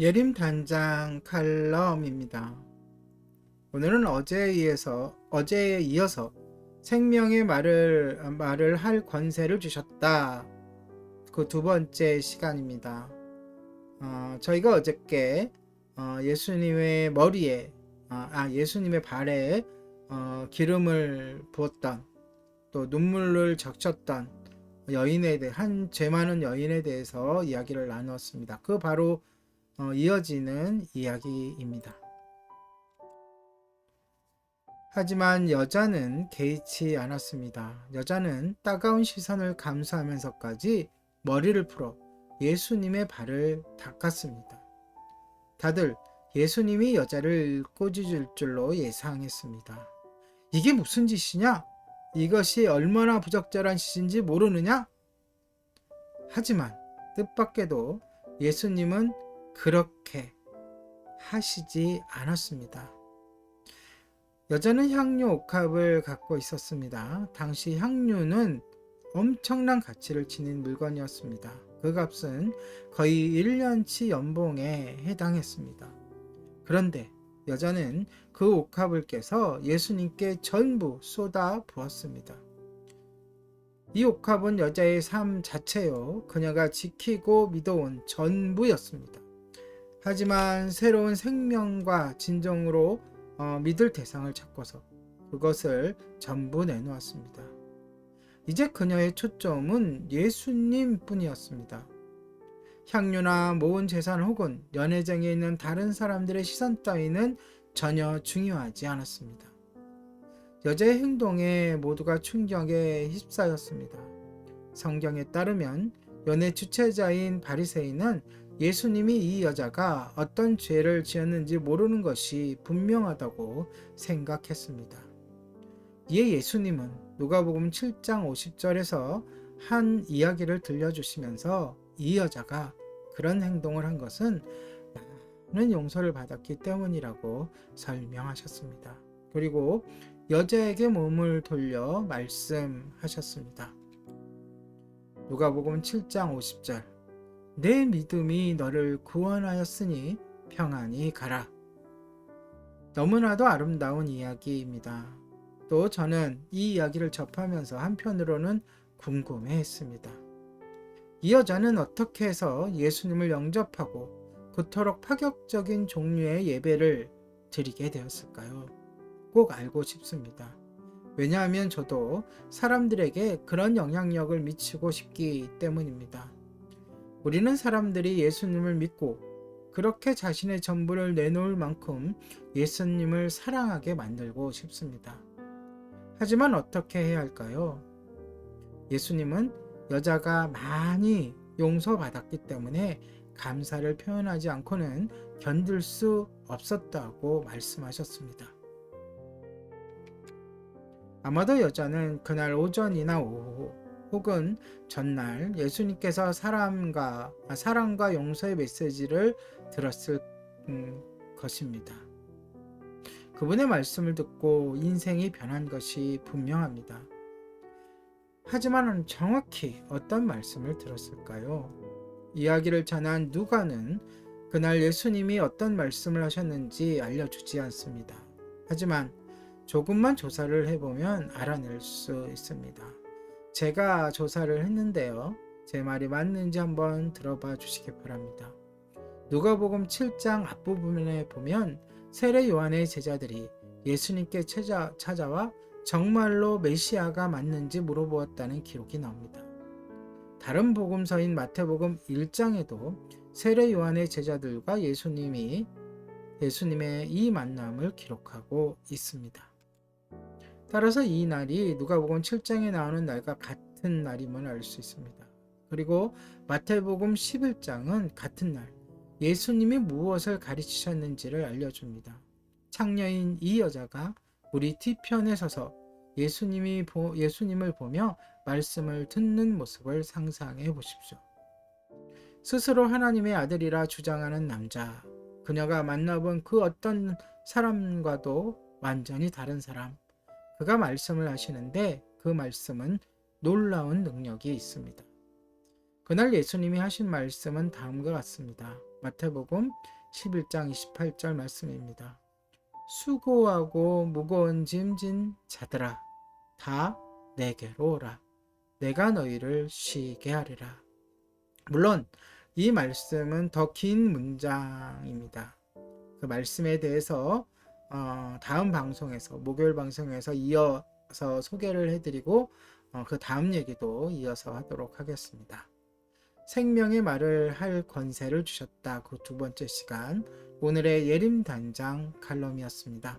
예림 단장 칼럼입니다. 오늘은 어제에 이어서 어제에 이어서 생명의 말을 말을 할 권세를 주셨다. 그 두 번째 시간입니다. 어, 저희가 어저께 어, 예수님의 머리에 아, 아, 예수님의 발에 어, 기름을 부었던 또 눈물을 적셨던 여인에 대해 한죄 많은 여인에 대해서 이야기를 나누었습니다. 그 바로 어, 이어지는 이야기입니다. 하지만 여자는 개의치 않았습니다. 여자는 따가운 시선을 감수하면서까지 머리를 풀어 예수님의 발을 닦았습니다. 다들 예수님이 여자를 꼬집을 줄로 예상했습니다. 이게 무슨 짓이냐? 이것이 얼마나 부적절한 짓인지 모르느냐? 하지만 뜻밖에도 예수님은 그렇게 하시지 않았습니다. 여자는 향유 옥합을 갖고 있었습니다. 당시 향유는 엄청난 가치를 지닌 물건이었습니다. 그 값은 거의 1년치 연봉에 해당했습니다. 그런데 여자는 그 옥합을 깨서 예수님께 전부 쏟아 부었습니다. 이 옥합은 여자의 삶 자체요. 그녀가 지키고 믿어온 전부였습니다. 하지만 새로운 생명과 진정으로 어, 믿을 대상을 찾고서 그것을 전부 내놓았습니다. 이제 그녀의 초점은 예수님 뿐이었습니다. 향유나 모은 재산 혹은 연애장에 있는 다른 사람들의 시선 따위는 전혀 중요하지 않았습니다. 여자의 행동에 모두가 충격에 휩싸였습니다. 성경에 따르면 연애 주체자인 바리새인은 예수님이 이 여자가 어떤 죄를 지었는지 모르는 것이 분명하다고 생각했습니다. 이에 예수님은 누가복음 7장 50절에서 한 이야기를 들려주시면서 이 여자가 그런 행동을 한 것은 많은 용서를 받았기 때문이라고 설명하셨습니다. 그리고 여자에게 몸을 돌려 말씀하셨습니다. 누가복음 7장 50절 내 믿음이 너를 구원하였으니 평안히 가라. 너무나도 아름다운 이야기입니다. 또 저는 이 이야기를 접하면서 한편으로는 궁금해 했습니다. 이 여자는 어떻게 해서 예수님을 영접하고 그토록 파격적인 종류의 예배를 드리게 되었을까요? 꼭 알고 싶습니다. 왜냐하면 저도 사람들에게 그런 영향력을 미치고 싶기 때문입니다. 우리는 사람들이 예수님을 믿고 그렇게 자신의 전부를 내놓을 만큼 예수님을 사랑하게 만들고 싶습니다. 하지만 어떻게 해야 할까요? 예수님은 여자가 많이 용서받았기 때문에 감사를 표현하지 않고는 견딜 수 없었다고 말씀하셨습니다. 아마도 여자는 그날 오전이나 오후 혹은 전날 예수님께서 사람과 사랑과 용서의 메시지를 들었을 음, 것입니다. 그분의 말씀을 듣고 인생이 변한 것이 분명합니다. 하지만 정확히 어떤 말씀을 들었을까요? 이야기를 전한 누가는 그날 예수님이 어떤 말씀을 하셨는지 알려주지 않습니다. 하지만 조금만 조사를 해보면 알아낼 수 있습니다. 제가 조사를 했는데요. 제 말이 맞는지 한번 들어봐 주시기 바랍니다. 누가복음 7장 앞부분에 보면 세례 요한의 제자들이 예수님께 찾아, 찾아와 정말로 메시아가 맞는지 물어보았다는 기록이 나옵니다. 다른 복음서인 마태복음 1장에도 세례 요한의 제자들과 예수님이 예수님의 이 만남을 기록하고 있습니다. 따라서 이 날이 누가복음 7장에 나오는 날과 같은 날임을 알 수 있습니다. 그리고 마태복음 11장은 같은 날 예수님이 무엇을 가르치셨는지를 알려줍니다. 창녀인 이 여자가 우리 뒤편에 서서 예수님이 보, 예수님을 보며 말씀을 듣는 모습을 상상해 보십시오. 스스로 하나님의 아들이라 주장하는 남자, 그녀가 만나본 그 어떤 사람과도 완전히 다른 사람, 그가 말씀을 하시는데 그 말씀은 놀라운 능력이 있습니다. 그날 예수님이 하신 말씀은 다음과 같습니다. 마태복음 11장 28절 말씀입니다. 수고하고 무거운 짐진 자들아 다 내게로 오라 내가 너희를 쉬게 하리라. 물론 이 말씀은 더 긴 문장입니다. 그 말씀에 대해서 어, 다음 방송에서 목요일 방송에서 이어서 소개를 해드리고 어, 그 다음 얘기도 이어서 하도록 하겠습니다. 생명의 말을 할 권세를 주셨다. 그 두 번째 시간 오늘의 예림 단장 칼럼이었습니다.